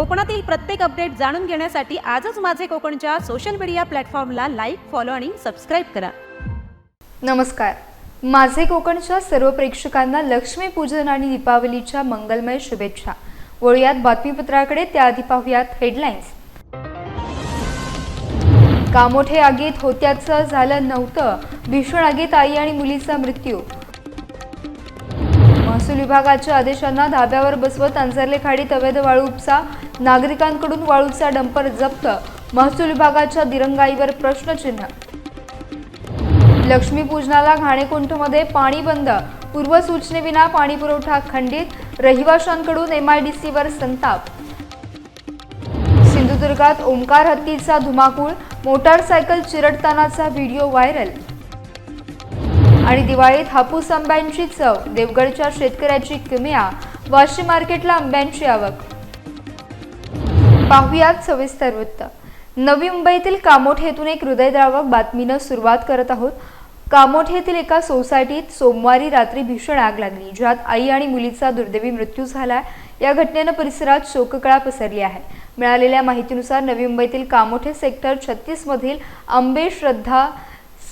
कोकणातील प्रत्येक अपडेट जाणून घेण्यासाठी आजच माझे कोकणच्या सोशल मीडिया प्लॅटफॉर्मला लाईक फॉलो आणि सबस्क्राईब करा. नमस्कार. माझे कोकणच्या सर्व प्रेक्षकांना लक्ष्मीपूजन आणि दीपावलीच्या मंगलमय शुभेच्छा. वळूयात बातमीपत्राकडे त्याआधी पाहूयात हेडलाईन्स कामोठे आगीत होत्याचं झालं नव्हतं. भीषण आगीत आई आणि मुलीचा मृत्यू. महसूल विभागाच्या आदेशांना धाब्यावर बसवत अंजरले खाडीत अवैध वाळू उपसा नागरिकांकडून वाळूचा डंपर जप्त. महसूल विभागाच्या दिरंगाईवर प्रश्नचिन्ह. लक्ष्मीपूजनाला घाणेकुंठमध्ये पाणी बंद. पूर्वसूचनेविना पाणीपुरवठा खंडित. रहिवाशांकडून एमआयडीसीवर संताप. सिंधुदुर्गात ओंकार हत्तीचा धुमाकूळ. मोटारसायकल चिरडतानाचा व्हिडिओ व्हायरल. आणि दिवाळीत हापूस आंब्यांची चव देवगडच्या शेतकऱ्याची किमया वाशी मार्केटला आंब्यांची आवक. पाहुयात सविस्तर वृत्त. नवी मुंबईतील कामोठ येथून एक हृदयद्रावक बातमीनं सुरुवात करत आहोत. कामोठ येथील एका सोसायटीत सोमवारी रात्री भीषण आग लागली ज्यात आई आणि मुलीचा दुर्दैवी मृत्यू झाला या घटनेनं परिसरात शोककळा पसरली आहे. मिळालेल्या माहितीनुसार नवी मुंबईतील कामोठे सेक्टर छत्तीस मधील आंबे श्रद्धा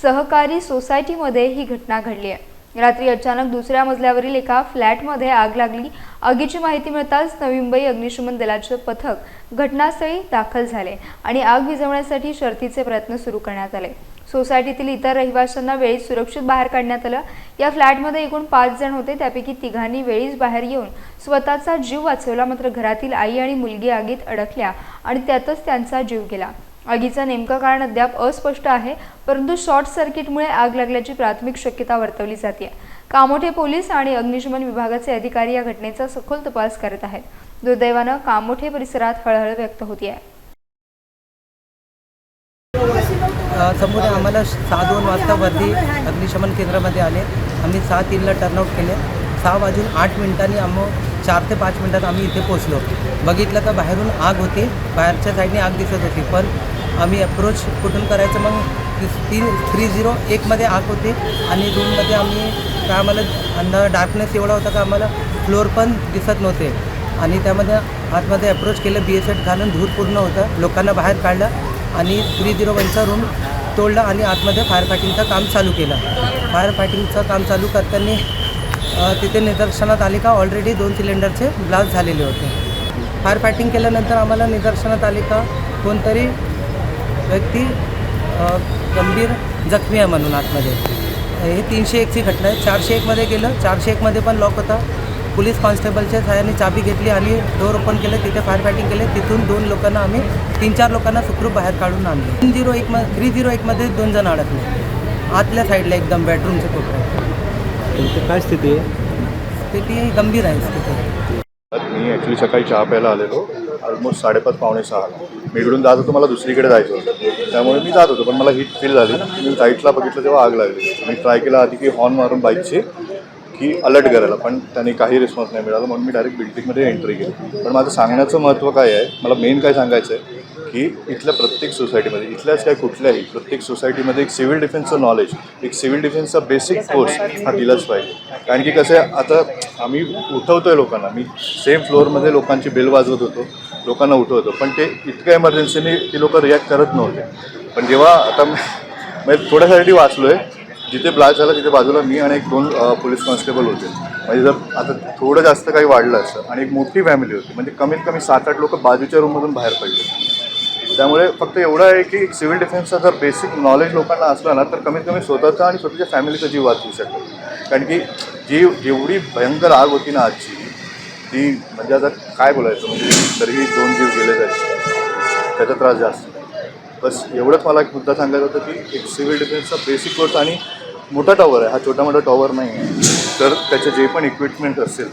सहकारी सोसायटीमध्ये ही घटना घडली आहे. रात्री अचानक दुसऱ्या मजल्यावरील एका फ्लॅटमध्ये आग लागली. आगीची माहिती मिळताच नवी मुंबई अग्निशमन दलाचे पथक घटनास्थळी दाखल झाले आणि आग विझवण्यासाठी शर्थीचे प्रयत्न सुरू करण्यात आले. सोसायटीतील इतर रहिवाशांना वेळीच सुरक्षित बाहेर काढण्यात आलं. या फ्लॅटमध्ये एकूण पाच जण होते. त्यापैकी तिघांनी वेळीच बाहेर येऊन स्वतःचा जीव वाचवला. मात्र घरातील आई आणि मुलगी आगीत अडकल्या आणि त्यातच त्यांचा जीव गेला. आगीचं नेमकं कारण अद्याप अस्पष्ट आहे परंतु शॉर्ट सर्किटमुळे आग लागल्याची प्राथमिक शक्यता वर्तवली जाते. कामोठे पोलीस आणि अग्निशमन विभागाचे अधिकारी या घटनेचा सखोल तपास करत आहेत. दुर्दैवानं कामोठे परिसरात हळहळ व्यक्त होती आहे समोर आम्हाला सहा दोन वाजता वरती अग्निशमन केंद्रामध्ये आले. आम्ही सहा तीनला टर्नआउट केले. सहा वाजून आठ मिनिटांनी आम चार ते पाच मिनिटात आम्ही इथे पोचलो बघितलं तर बाहेरून आग होती बाहेरच्या साईडने आग दिसत होती. पण आम्ही अप्रोच कुठून करायचं मग? तीन थ्री झिरो एकमध्ये आग होती आणि रूममध्ये आम्ही काय आम्हाला अंधा डार्कनेस एवढा होता का आम्हाला फ्लोअर पण दिसत नव्हते. आणि त्यामध्ये आतमध्ये अप्रोच केलं बी एस एड घालून धूर पूर्ण होतं लोकांना बाहेर काढलं आणि थ्री झिरो वनचा रूम तोडला आणि आतमध्ये फायर फायटिंगचं काम चालू केलं. फायर फायटिंगचं काम चालू करताना तिथे निदर्शनात आले का? ऑलरेडी दोन सिलेंडरचे ब्लास्ट झालेले होते. फायर फायटिंग केल्यानंतर आम्हाला निदर्शनात आले का कोणतरी व्यक्ती गंभीर जखमी आहे म्हणून आतमध्ये. हे तीनशे एकची घटना आहे. चारशे एकमध्ये गेलं. चारशे एकमध्ये पण लॉक होता. पोलीस कॉन्स्टेबलच्या सहाय्याने चाबी घेतली आणि डोर ओपन केलं. तिथे फायर फायटिंग केले. तिथून दोन लोकांना आम्ही तीन चार लोकांना सुखरूप बाहेर काढून आणले. तीन झिरो एक थ्री झिरो एकमध्ये दोन जण अडकले. आतल्या साईडला एकदम बेडरूमच्या कोपऱ्यात तुमची काय स्थिती आहे? स्थिती गंभीर आहे. स्थिती. मी ॲक्च्युली सकाळी चहा प्यायला आलेलो. ऑलमोस्ट साडेपाच पावणे सहा. मी इकडून जात होतो मला दुसरीकडे जायचं होतं. त्यामुळे मी जात होतो पण मला हीट फील झाली. मी साईटला बघितलं तेव्हा आग लागली. मी ट्राय केला आधी की हॉर्न मारून बाईकची की अलर्ट करायला पण त्यांनी काही रिस्पॉन्स नाही मिळाला. म्हणून मी डायरेक्ट बिल्डिंगमध्ये एंट्री केली. पण माझं सांगण्याचं महत्त्व काय आहे? मला मेन काय सांगायचं आहे की इथल्या प्रत्येक सोसायटीमध्ये इथल्याच काय कुठल्याही प्रत्येक सोसायटीमध्ये एक सिव्हिल डिफेन्सचं नॉलेज एक सिव्हिल डिफेन्सचा बेसिक कोर्स हा दिलाच पाहिजे. कारण की कसं आहे आता आम्ही उठवतोय लोकांना मी सेम फ्लोअरमध्ये लोकांची बेल वाजवत होतो लोकांना उठवतो पण ते इतक्या इमर्जन्सीने ती लोक रिॲक्ट करत नव्हते. पण जेव्हा आता म्हणजे थोड्यासाठी वाचलो आहे जिथे ब्लास्ट झाला तिथे बाजूला मी आणि एक दोन पोलीस कॉन्स्टेबल होते. म्हणजे जर आता थोडं जास्त काही वाढलं असतं आणि एक मोठी फॅमिली होती म्हणजे कमीत कमी सात आठ लोक बाजूच्या रूममधून बाहेर पडले. त्यामुळे फक्त एवढं आहे की सिव्हिल डिफेन्सचा जर बेसिक नॉलेज लोकांना असलं ना तर कमीत कमी स्वतःचा आणि स्वतःच्या फॅमिलीचा जीव वाचवू शकतो. कारण की जी जेवढी भयंकर आग होती ना आजची ती म्हणजे आता काय बोलायचं म्हणजे तरीही दोन जीव गेले जायचे. त्याचा त्रास जास्त. बस एवढंच मला एक मुद्दा सांगायचा होता की एक सिव्हिल डिफेन्सचा बेसिक कोर्स आणि मोठा टॉवर आहे हा छोटा मोठा टॉवर नाही आहे. तर त्याचे जे पण इक्विपमेंट असेल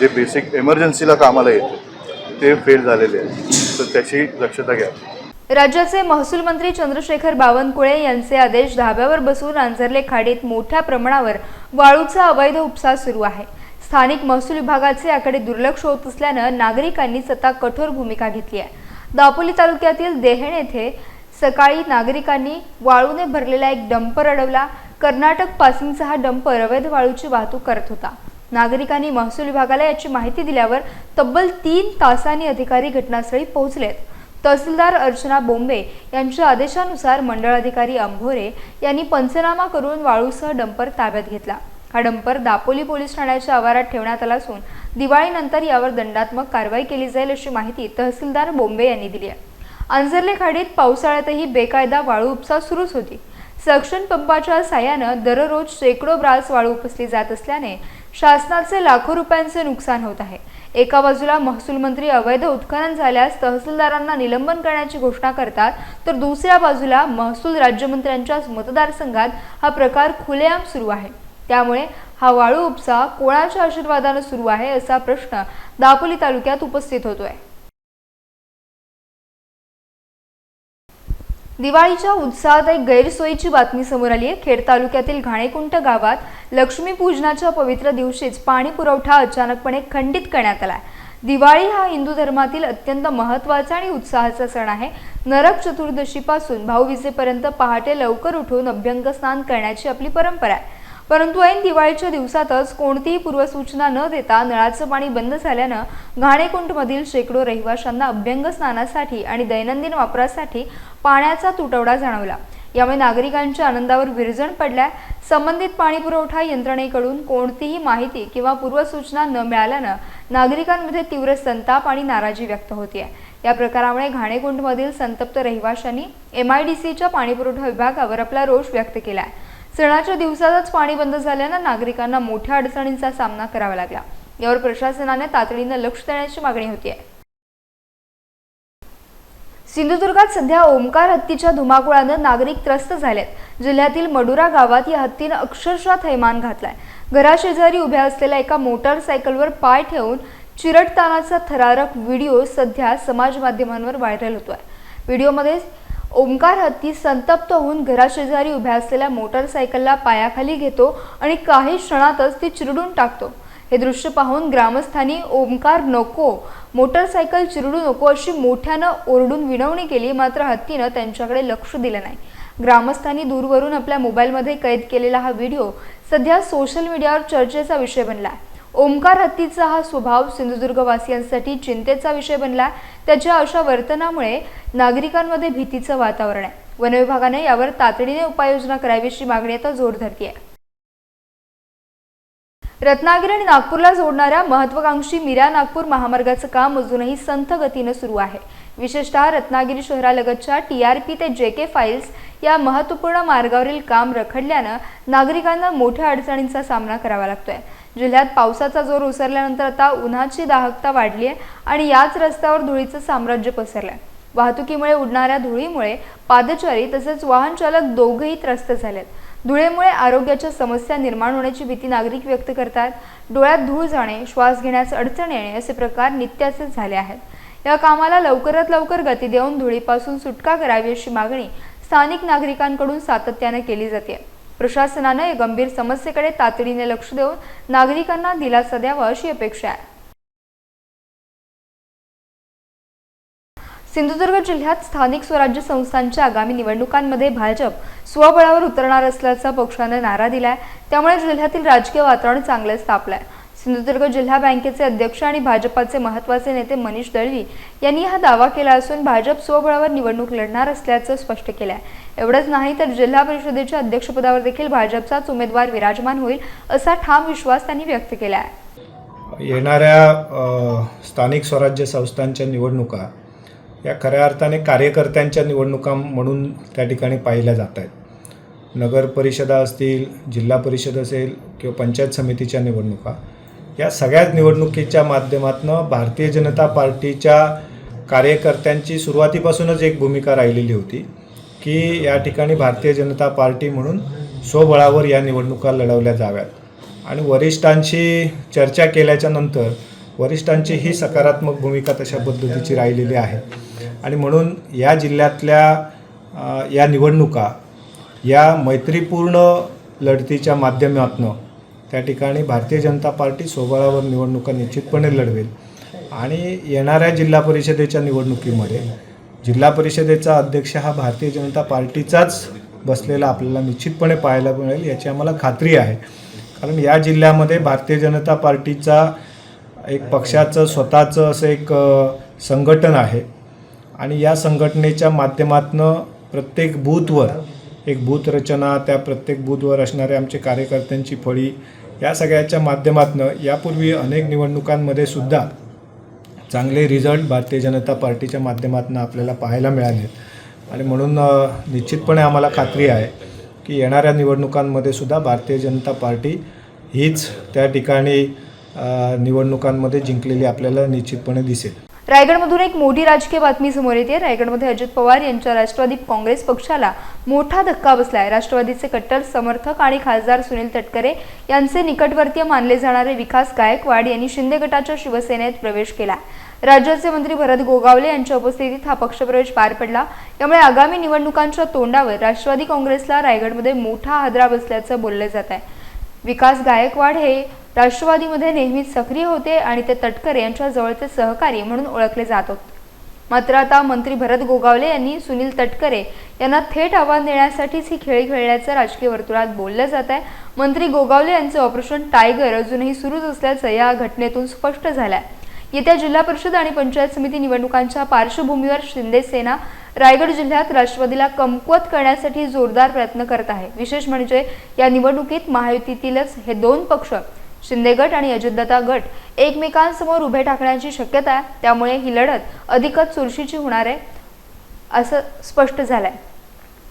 जे बेसिक एमर्जन्सीला कामाला येते ते फेल झालेले आहे तर त्याची दक्षता घ्या. राज्याचे महसूल मंत्री चंद्रशेखर बावनकुळे यांचे आदेश धाब्यावर बसून आंजरले खाडीत मोठ्या प्रमाणावर वाळूचा अवैध उपसा सुरू आहे. स्थानिक महसूल विभागाचे याकडे दुर्लक्ष होत असल्यानं नागरिकांनीच आता कठोर भूमिका घेतली आहे. दापोली तालुक्यातील देहण येथे सकाळी नागरिकांनी वाळूने भरलेला एक डंपर अडवला. कर्नाटक पासिंगचा हा डंपर अवैध वाळूची वाहतूक करत होता. नागरिकांनी महसूल विभागाला याची माहिती दिल्यावर तब्बल तीन तासांनी अधिकारी घटनास्थळी पोहोचलेत. तहसीलदार अर्चना बोंबे यांच्या आदेशानुसार मंडळाधिकारी अंभोरे यांनी पंचनामा करून वाळूसह डंपर ताब्यात घेतला. हा डंपर दापोली पोलीस ठाण्याच्या आवारात ठेवण्यात आला असून दिवाळीनंतर यावर दंडात्मक कारवाई केली जाईल अशी माहिती तहसीलदार बोंबे यांनी दिली आहे. अंजर्ले खाडीत पावसाळ्यातही बेकायदा वाळू उपसा सुरूच होती. सक्शन पंपाच्या साह्यानं दररोज शेकडो ब्रास वाळू उपसली जात असल्याने शासनाचे लाखो रुपयांचे नुकसान होत आहे. एका बाजूला महसूल मंत्री अवैध उत्खनन झाल्यास तहसीलदारांना निलंबन करण्याची घोषणा करतात तर दुसऱ्या बाजूला महसूल राज्यमंत्र्यांच्या मतदारसंघात हा प्रकार खुलेआम सुरू आहे. त्यामुळे हा वाळू उपसा कोणाच्या आशीर्वादानं सुरू आहे असा प्रश्न दापोली तालुक्यात उपस्थित होतोय. दिवाळीच्या उत्साहात एक गैरसोयीची बातमी समोर आली आहे. खेड तालुक्यातील घाणेकुंट गावात लक्ष्मीपूजनाच्या पवित्र दिवशीच पाणी पुरवठा अचानकपणे खंडित करण्यात आला दिवाळी हा हिंदू धर्मातील अत्यंत महत्त्वाचा आणि उत्साहाचा सण आहे. नरक चतुर्दशीपासून भाऊविजेपर्यंत पहाटे लवकर उठून अभ्यंग स्नान करण्याची आपली परंपरा आहे. परंतु ऐन दिवाळीच्या दिवसातच कोणतीही पूर्वसूचना न देता नळाचं पाणी बंद झाल्यानं घाणेकुंटमधील शेकडो रहिवाशांना अभ्यंग स्नानासाठी आणि दैनंदिन वापरासाठी पाण्याचा तुटवडा जाणवला. यामुळे नागरिकांच्या आनंदावर विरजण पडल्या संबंधित पाणी पुरवठा यंत्रणेकडून कोणतीही माहिती किंवा पूर्वसूचना न मिळाल्यानं नागरिकांमध्ये तीव्र संताप आणि नाराजी व्यक्त होतीये. या प्रकारामुळे घाणेकुंटमधील संतप्त रहिवाशांनी एम आय डी सीच्या पाणीपुरवठा विभागावर आपला रोष व्यक्त केला आहे सणाच्या दिवसातच पाणी बंद झाल्यानं नागरिकांना मोठ्या अडचणींचा सामना करावा लागला. यावर प्रशासनाने तातडीनं लक्ष देण्याची मागणी होती आहे सिंधुदुर्गात सध्या ओमकार हत्तीच्या धुमाकुळानं नागरिक त्रस्त झालेत. जिल्ह्यातील मडुरा गावात या हत्तीनं अक्षरशः थैमान घातलाय. घराशेजारी उभ्या असलेल्या एका मोटारसायकलवर पाय ठेवून चिरटतानाचा थरारक व्हिडिओ सध्या समाज माध्यमांवर व्हायरल होतोय. व्हिडिओमध्ये ओमकार हत्ती संतप्त होऊन घराशेजारी उभ्या असलेल्या मोटारसायकलला पायाखाली घेतो आणि काही क्षणातच ती चिरडून टाकतो. हे दृश्य पाहून ग्रामस्थांनी ओमकार नको मोटरसायकल चिरडू नको अशी मोठ्यानं ओरडून विनवणी केली मात्र हत्तीनं त्यांच्याकडे लक्ष दिलं नाही. ग्रामस्थांनी दूरवरून आपल्या मोबाईलमध्ये कैद केलेला हा व्हिडिओ सध्या सोशल मीडियावर चर्चेचा विषय बनला. आहे ओमकार हत्तीचा हा स्वभाव सिंधुदुर्गवासियांसाठी चिंतेचा विषय बनला. त्याच्या अशा वर्तनामुळे नागरिकांमध्ये भीतीचं वातावरण आहे. वनविभागाने यावर तातडीने उपाययोजना करावीची मागणी आता जोर धरती आहे. रत्नागिरी आणि नागपूरला जोडणाऱ्या महत्वाकांक्षी मीरा नागपूर महामार्गाचं काम अजूनही संथ गतीनं सुरू आहे. विशेषतः रत्नागिरी शहरालगतच्या टी आर पी ते जे के फाईल्स या महत्त्वपूर्ण मार्गावरील काम रखडल्यानं नागरिकांना मोठ्या अडचणींचा सामना करावा लागतोय. जिल्ह्यात पावसाचा जोर ओसरल्यानंतर आता उन्हाची दाहकता वाढली आहे आणि याच रस्त्यावर धुळीचं साम्राज्य पसरलं आहे वाहतुकीमुळे उडणाऱ्या धुळीमुळे पादचारी तसेच वाहन चालक दोघेही त्रस्त झालेत. धुळेमुळे आरोग्याच्या समस्या निर्माण होण्याची भीती नागरिक व्यक्त करतात. डोळ्यात धूळ जाणे श्वास घेण्यास अडचण येणे असे प्रकार नित्याचे झाले आहेत. या कामाला लवकरात लवकर गती देऊन धुळीपासून सुटका करावी अशी मागणी स्थानिक नागरिकांकडून सातत्याने केली जाते प्रशासनानं या गंभीर समस्येकडे तातडीने लक्ष देऊन नागरिकांना दिलासा द्यावा अशी अपेक्षा आहे. सिंधुदुर्ग जिल्ह्यात स्थानिक स्वराज्य संस्थांच्या आगामी निवडणुकांमध्ये भाजप स्वबळावर उतरणार असल्याचा पक्षानं नारा दिलाय. त्यामुळे जिल्ह्यातील राजकीय वातावरण चांगलंच तापलंय सिंधुदुर्ग जिल्हा बँकेचे अध्यक्ष आणि भाजपाचे महत्त्वाचे नेते मनीष दळवी यांनी हा दावा केला असून भाजप स्वबळावर निवडणूक लढणार असल्याचं स्पष्ट केलं आहे एवढंच नाही तर जिल्हा परिषदेच्या अध्यक्षपदावर देखील भाजपचाच उमेदवार विराजमान होईल असा ठाम विश्वास त्यांनी व्यक्त केला आहे येणाऱ्या स्थानिक स्वराज्य संस्थांच्या निवडणुका या खऱ्या अर्थाने कार्यकर्त्यांच्या निवडणुका म्हणून त्या ठिकाणी पाहिल्या जात आहेत नगर परिषदा असतील जिल्हा परिषद असेल किंवा पंचायत समितीच्या निवडणुका या सगळ्याच निवडणुकीच्या माध्यमातून भारतीय जनता पार्टीच्या कार्यकर्त्यांची सुरुवातीपासूनच एक भूमिका राहिलेली होती की या ठिकाणी भारतीय जनता पार्टी म्हणून स्वबळावर या निवडणुका लढवल्या जाव्यात. आणि वरिष्ठांशी चर्चा केल्याच्यानंतर वरिष्ठांची ही सकारात्मक भूमिका तशा पद्धतीची राहिलेली आहे. आणि म्हणून या जिल्ह्यातल्या या निवडणुका या मैत्रीपूर्ण लढतीच्या माध्यमातून त्या ठिकाणी भारतीय जनता पार्टी सोबळावर निवडणुका निश्चितपणे लढवेल. आणि येणाऱ्या जिल्हा परिषदेच्या निवडणुकीमध्ये जिल्हा परिषदेचा अध्यक्ष हा भारतीय जनता पार्टीचाच बसलेला आपल्याला निश्चितपणे पाहायला मिळेल याची आम्हाला खात्री आहे. कारण या जिल्ह्यामध्ये भारतीय जनता पार्टीचा एक पक्षाचं स्वतःचं असं एक संघटन आहे. आणि या संघटनेच्या माध्यमातनं प्रत्येक बूथवर एक बूथ रचना त्या प्रत्येक बूथवर असणाऱ्या आमचे कार्यकर्त्यांची फळी या सगळ्याच्या माध्यमातनं यापूर्वी अनेक निवडणुकांमध्ये सुद्धा चांगले रिझल्ट भारतीय जनता पार्टीच्या माध्यमातून आपल्याला पाहायला मिळाले. आणि म्हणून निश्चितपणे आम्हाला खात्री आहे की येणाऱ्या निवडणुकांमध्ये सुद्धा भारतीय जनता पार्टी हीच त्या ठिकाणी निवडणुकांमध्ये जिंकलेली आपल्याला निश्चितपणे दिसेल. रायगडमधून एक मोठी राजकीय बातमी समोर येते. रायगडमध्ये अजित पवार यांच्या राष्ट्रवादी काँग्रेस पक्षाला मोठा धक्का बसलाय. राष्ट्रवादीचे कट्टर समर्थक आणि खासदार सुनील तटकरे यांचे निकटवर्तीय मानले जाणारे विकास गायकवाड यांनी शिंदे गटाच्या शिवसेनेत प्रवेश केला. राज्याचे मंत्री भरत गोगावले यांच्या उपस्थितीत हा पक्षप्रवेश पार पडला. त्यामुळे आगामी निवडणुकांच्या तोंडावर राष्ट्रवादी काँग्रेसला रायगडमध्ये मोठा हादरा बसल्याचं बोललं जात आहे विकास गायकवाड हे राष्ट्रवादीमध्ये नेहमीच सक्रिय होते आणि ते तटकरे यांच्या जवळचे सहकारी म्हणून ओळखले जात होते. मात्र आता मंत्री भरत गोगावले यांनी सुनील तटकरे यांना थेट आव्हान देण्यासाठीच ही खेळी खेळल्याचं राजकीय वर्तुळात बोललं जात आहे. मंत्री गोगावले यांचं ऑपरेशन टायगर अजूनही सुरूच असल्याचं या घटनेतून स्पष्ट झालं आहे येत्या जिल्हा परिषद आणि पंचायत समिती निवडणुकांच्या पार्श्वभूमीवर शिंदे सेना रायगड जिल्ह्यात राष्ट्रवादीला कमकुवत करण्यासाठी जोरदार प्रयत्न करत आहे. विशेष म्हणजे या निवडणुकीत महायुतीतीलच हे दोन पक्ष शिंदे गट आणि अजितदादा गट एकमेकांसमोर उभे टाकण्याची शक्यता आहे. त्यामुळे ही लढत अधिकच चुरशीची होणार आहे असं स्पष्ट झालंय.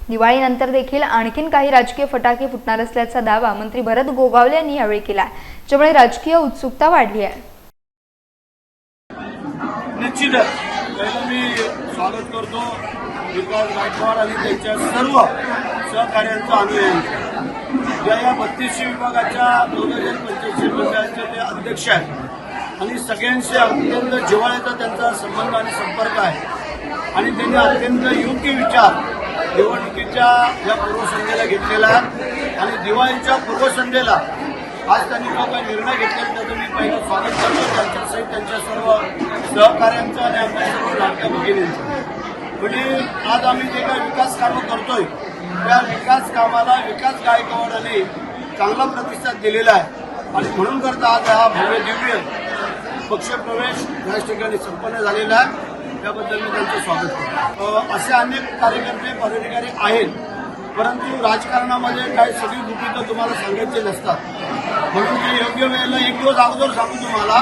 दिवाळीनंतर देखील आणखीन काही राजकीय फटाके फुटणार असल्याचा दावा मंत्री भरत गोगावले यांनी यावेळी केला ज्यामुळे राजकीय उत्सुकता वाढली आहे. निश्चितच. मी स्वागत करतो. विकास गायकवाड आणि त्यांच्या सर्व सहकार्यांचं अनुयायांचं. या बत्तीसशे विभागाच्या दोन हजार पंच्याऐंशी मंडळाचे ते अध्यक्ष आहेत. आणि सगळ्यांशी अत्यंत जिव्हाळ्याचा त्यांचा संबंध आणि संपर्क आहे. आणि त्यांनी अत्यंत योग्य विचार निवडणुकीच्या या पूर्वसंध्येला घेतलेला आहे. आणि दिवाळीच्या पूर्वसंध्येला आज त्यांनी जो काही निर्णय घेतलेला त्याचं मी पहिलं स्वागत करतो. त्यांच्यासहित त्यांच्या सर्व सहकार्यांचं आणि आमच्या सर्व लाडक्या भगिनींचं. म्हणजे आज आम्ही जे काही विकास कामं करतोय त्या विकास कामाला विकास गायकवाडाने चांगला प्रतिसाद दिलेला आहे. आणि म्हणून करता आज हा भव्य दिव्य पक्षप्रवेश याच ठिकाणी संपन्न झालेला आहे. त्याबद्दल मी त्यांचं स्वागत करतो. असे अनेक कार्यकर्ते पदाधिकारी आहेत परंतु राजकारणामध्ये काही सगळी गुपितं तुम्हाला सांगायचे नसतात. म्हणून ते योग्य वेळेला एक दिवस अगोदर सांगू तुम्हाला.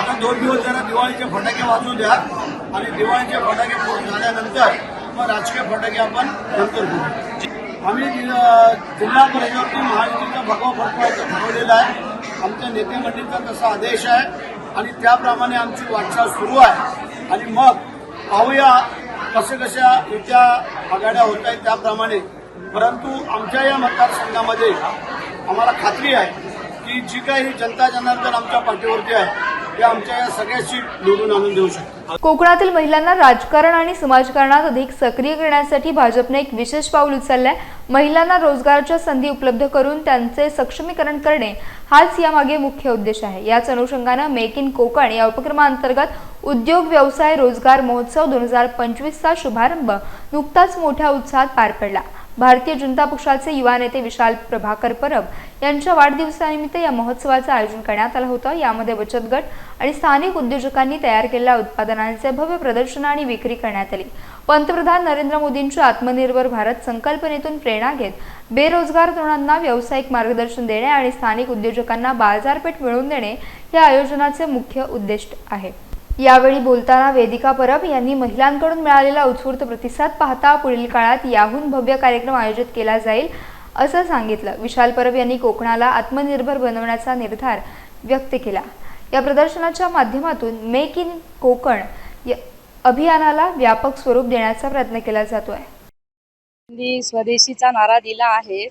आता दोन दिवस जरा दिवाळीचे फटाके वाजू द्या आणि दिवाळीचे फटाके पूर्ण झाल्यानंतर मग राजकीय फटाके आपण नंतर करू. आम्ही जिल्हा परिषदेवरती महायुतीचा भगवा फडकवायचं ठरवलेला आहे. आमच्या नेतेमंडळीचा तसा आदेश आहे आणि त्याप्रमाणे आमची वाटचाल सुरू आहे. आणि मग पाहूया कसे कशा युत्या आघाड्या होत आहेत त्याप्रमाणे. परंतु आमच्या या मतदारसंघामध्ये आम्हाला खात्री आहे की जी काही जनता जनार्दन आमच्या पाठीवरती आहे ते आमच्या या सगळ्याची निवडून आणून देऊ शकतो कोकणातील महिलांना राजकारण आणि समाजकारणात अधिक सक्रिय करण्यासाठी भाजपने एक विशेष पाऊल उचललंय. महिलांना रोजगाराच्या संधी उपलब्ध करून त्यांचे सक्षमीकरण करणे हाच यामागे मुख्य उद्देश आहे. याच अनुषंगानं मेक इन कोकण या उपक्रमाअंतर्गत उद्योग व्यवसाय रोजगार महोत्सव दोन हजार पंचवीसचा शुभारंभ नुकताच मोठ्या उत्साहात पार पडला. भारतीय जनता पक्षाचे युवा नेते विशाल प्रभाकर परब यांच्या वाढदिवसानिमित्त या महोत्सवाचं आयोजन करण्यात आलं होतं. यामध्ये बचत गट आणि स्थानिक उद्योजकांनी तयार केलेल्या उत्पादनांचे भव्य प्रदर्शन आणि विक्री करण्यात आली. पंतप्रधान नरेंद्र मोदींच्या आत्मनिर्भर भारत संकल्पनेतून प्रेरणा घेत बेरोजगार तरुणांना व्यावसायिक मार्गदर्शन देणे आणि स्थानिक उद्योजकांना बाजारपेठ मिळवून देणे या आयोजनाचे मुख्य उद्दिष्ट आहे. यावेळी बोलताना वेदिका परब यांनी महिलांकडून मिळालेला उत्स्फूर्त प्रतिसाद पाहता पुढील काळात याहून भव्य कार्यक्रम आयोजित केला जाईल असं सांगितलं. विशाल परब यांनी कोकणाला आत्मनिर्भर बनवण्याचा निर्धार व्यक्त केला. या प्रदर्शनाच्या माध्यमातून मेक इन कोकण अभियानाला व्यापक स्वरूप देण्याचा प्रयत्न केला जातो आहे मी स्वदेशीचा नारा दिला आहे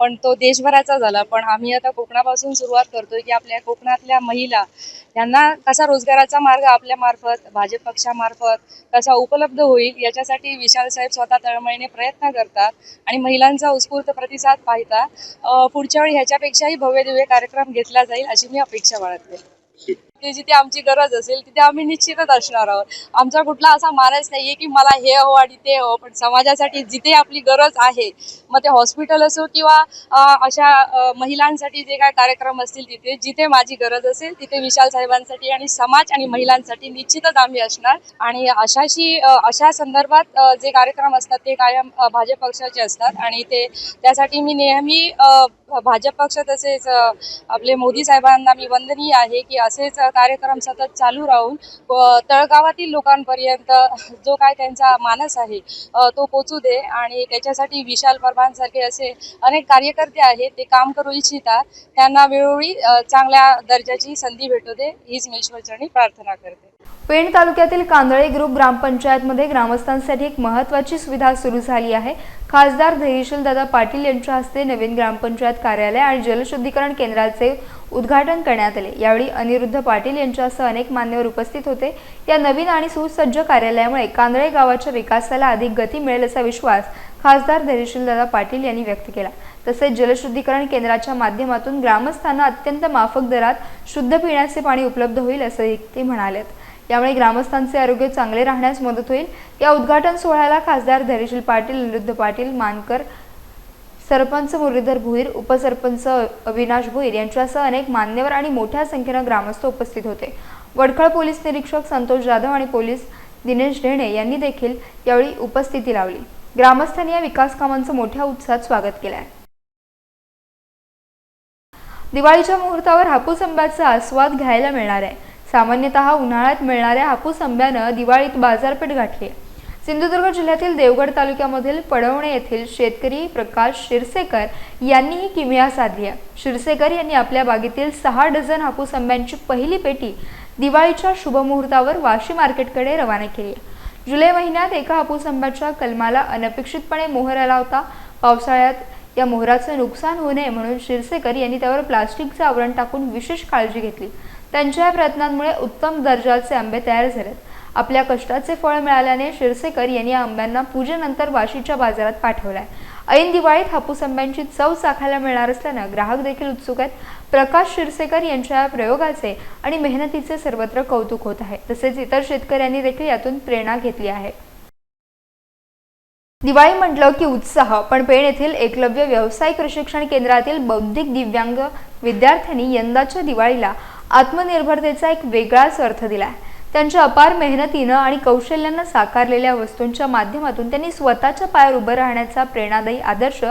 पण तो देशभराचा झाला. पण आम्ही आता कोकणापासून सुरुवात करतोय की आपल्या कोकणातल्या महिला यांना कसा रोजगाराचा मार्ग आपल्या मार्फत भाजप पक्षामार्फत कसा उपलब्ध होईल याच्यासाठी विशाल साहेब स्वतः तळमळीने प्रयत्न करतात आणि महिलांचा उत्स्फूर्त प्रतिसाद पाहता पुढच्या वेळी ह्याच्यापेक्षाही भव्य दिव्य कार्यक्रम घेतला जाईल अशी मी अपेक्षा बाळगते. जिथे जिथे आमची गरज असेल तिथे आम्ही निश्चितच असणार आहोत. आमचा कुठला असा मानस आहे की मला हे हवं आणि ते हवं पण समाजासाठी जिथे आपली गरज आहे मग ते हॉस्पिटल असो किंवा अशा महिलांसाठी जे काय कार्यक्रम असतील तिथे जिथे माझी गरज असेल तिथे विशाल साहेबांसाठी आणि समाज आणि महिलांसाठी निश्चितच आम्ही असणार. आणि अशाशी अशा संदर्भात जे कार्यक्रम असतात ते कायम भाजप पक्षाचे असतात. आणि ते त्यासाठी मी नेहमी भाजप पक्ष तसेच आपले मोदी साहेबांना मी वंदनीय आहे की असेच कार्यक्रम सतत चालू राहून तळगावातील लोकांपर्यंत जो काय त्यांचा मानस आहे तो पोचू दे आणि त्याच्यासाठी विशाल परमांसारखे असे अनेक कार्यकर्ते आहेत ते काम करू इच्छितात. त्यांना वेळोवेळी चांगल्या दर्जाची संधी भेटू दे हीच मी ईश्वरचरणी प्रार्थना करते. पेण तालुक्यातील कांदळे ग्रुप ग्रामपंचायतमध्ये ग्रामस्थांसाठी एक महत्त्वाची सुविधा सुरू झाली आहे. खासदार धैर्यशील दादा पाटील यांच्या हस्ते नवीन ग्रामपंचायत कार्यालय आणि जलशुद्धीकरण केंद्राचे उद्घाटन करण्यात आले. यावेळी अनिरुद्ध पाटील यांच्यासह अनेक मान्यवर उपस्थित होते. या नवीन आणि सुसज्ज कार्यालयामुळे कांदळे गावाच्या विकासाला अधिक गती मिळेल असा विश्वास खासदार धैर्यशील दादा पाटील यांनी व्यक्त केला. तसेच जलशुद्धीकरण केंद्राच्या माध्यमातून ग्रामस्थांना अत्यंत माफक दरात शुद्ध पिण्याचे पाणी उपलब्ध होईल असंही ते म्हणालेत. यामुळे ग्रामस्थांचे आरोग्य चांगले राहण्यास मदत होईल. या उद्घाटन सोहळ्याला खासदार धैर्यशील पाटील अनिरुद्ध पाटील मानकर सरपंच मुरलीधर भुईर उपसरपंच अविनाश भुईर यांच्यासह अनेक मान्यवर आणि मोठ्या संख्येनं ग्रामस्थ उपस्थित होते. वडखळ पोलीस निरीक्षक संतोष जाधव आणि पोलीस दिनेश ढेणे यांनी देखील यावेळी उपस्थिती लावली. ग्रामस्थांनी या विकास कामांचं मोठ्या उत्साहात स्वागत केलं आहे दिवाळीच्या मुहूर्तावर हापूस आंब्याचा आस्वाद घ्यायला मिळणार आहे. सामान्यतः उन्हाळ्यात मिळणाऱ्या हापूस आंब्यानं दिवाळीत बाजारपेठ गाठली आहे. सिंधुदुर्ग जिल्ह्यातील देवगड तालुक्यामधील पडवणे येथील शेतकरी प्रकाश शिरसेकर यांनी ही किमया साधली आहे. शिरसेकर यांनी आपल्या बागेतील सहा डझन हापूस आंब्यांची पहिली पेटी दिवाळीच्या शुभमुहूर्तावर वाशी मार्केटकडे रवाना केली आहे. जुलै महिन्यात एका हापूस आंब्याच्या कलमाला अनपेक्षितपणे मोहर आला होता. पावसाळ्यात या मोहराचं नुकसान होऊ नये म्हणून शिरसेकर यांनी त्यावर प्लास्टिकचं आवरण टाकून विशेष काळजी घेतली. त्यांच्या या प्रयत्नांमुळे उत्तम दर्जाचे आंबे तयार झालेत. आपल्या कष्टाचे फळ मिळाल्याने शिरसेकर यांनी या आंब्यांना पूजेनंतर वाशीच्या बाजारात पाठवलाय. ऐन दिवाळीत हापूस आंब्यांची चव चाखायला मिळणार असल्यानं ग्राहक देखील उत्सुक आहेत. प्रकाश शिरसेकर यांच्या या प्रयोगाचे आणि मेहनतीचे सर्वत्र कौतुक होत आहे. तसेच इतर शेतकऱ्यांनी देखील यातून प्रेरणा घेतली आहे. दिवाळी म्हटलं की उत्साह पण पेण येथील एकलव्य व्यावसायिक प्रशिक्षण केंद्रातील बौद्धिक दिव्यांग विद्यार्थ्यांनी यंदाच्या दिवाळीला आत्मनिर्भरतेचा एक वेगळाच अर्थ दिला आहे त्यांच्या अपार मेहनतीनं आणि कौशल्यानं साकारलेल्या वस्तूंच्या माध्यमातून त्यांनी स्वतःच्या पायावर उभं राहण्याचा प्रेरणादायी आदर्श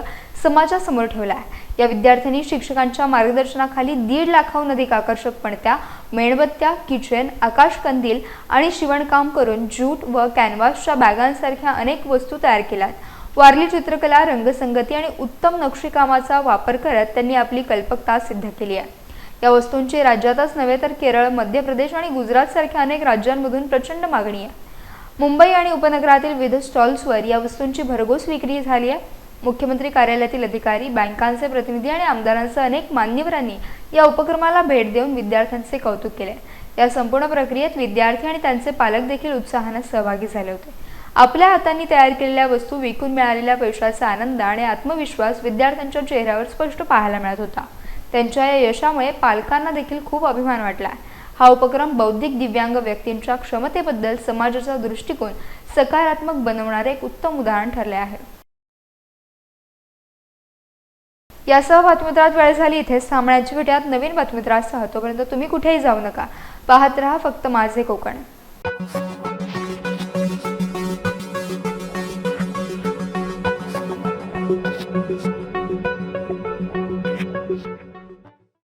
समाजासमोर ठेवला आहे. या विद्यार्थ्यांनी शिक्षकांच्या मार्गदर्शनाखाली दीड लाखाहून अधिक आकर्षक पणत्या मेणबत्त्या किचन आकाशकंदील आणि शिवणकाम करून ज्यूट व कॅनव्हासच्या बॅगांसारख्या अनेक वस्तू तयार केल्यात. वारली चित्रकला रंगसंगती आणि उत्तम नक्षीकामाचा वापर करत त्यांनी आपली कल्पकता सिद्ध केली आहे. या वस्तूंची राज्यातच नव्हे तर केरळ मध्य प्रदेश आणि गुजरातसारख्या अनेक राज्यांमधून प्रचंड मागणी आहे. मुंबई आणि उपनगरातील विविध स्टॉल्सवर या वस्तूंची भरघोस विक्री झाली आहे. मुख्यमंत्री कार्यालयातील अधिकारी बँकांचे प्रतिनिधी आणि आमदारांसह अनेक मान्यवरांनी या उपक्रमाला भेट देऊन विद्यार्थ्यांचे कौतुक केले. या संपूर्ण प्रक्रियेत विद्यार्थी आणि त्यांचे पालक देखील उत्साहाने सहभागी झाले होते. आपल्या हातांनी तयार केलेल्या वस्तू विकून मिळालेल्या पैशाचा आनंद आणि आत्मविश्वास विद्यार्थ्यांच्या चेहऱ्यावर स्पष्ट पाहायला मिळत होता. त्यांच्या या यशामुळे पालकांना देखील खूप अभिमान वाटला. हा उपक्रम बौद्धिक दिव्यांग व्यक्तींच्या क्षमतेबद्दल समाजाचा दृष्टिकोन सकारात्मक बनवणारे एक उत्तम उदाहरण ठरले आहे. यासह बातमीत्रात वेळ झाली. इथेच थांबण्याची भेट्यात नवीन बातमीत्रासह तोपर्यंत तुम्ही कुठेही जाऊ नका. पाहत रहा फक्त माझे कोकण.